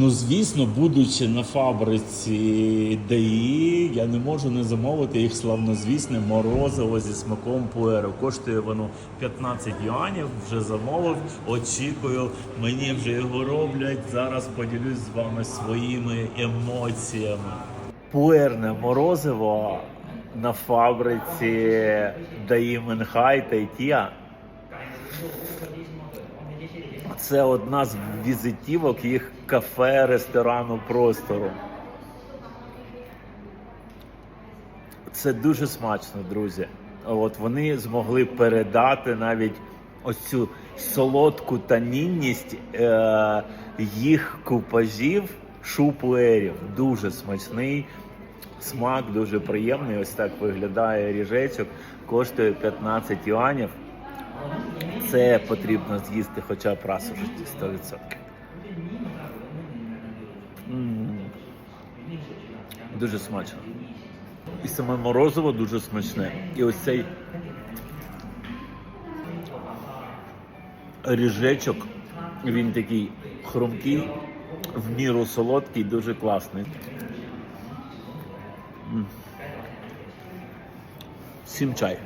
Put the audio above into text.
Ну, звісно, будучи на фабриці ДАІ, я не можу не замовити їх славнозвісне морозиво зі смаком пуеру. Коштує воно 15 юанів, вже замовив, очікую, мені вже його роблять. Зараз поділюсь з вами своїми емоціями. Пуерне морозиво на фабриці ДАІ Менхай та Ітія. Це одна з візитівок їх кафе, ресторану простору. Це дуже смачно, друзі. От вони змогли передати навіть ось цю солодку танінність е- їх купажів шупуерів. Дуже смачний. Смак дуже приємний. Ось так виглядає ріжечок. Коштує 15 юанів. Це потрібно з'їсти хоча б раз у житті 100%. М. Дуже смачно. І саме морозиво дуже смачне. І ось цей ріжечок, він такий хрумкий, в міру солодкий, дуже класний. М. Всім чай.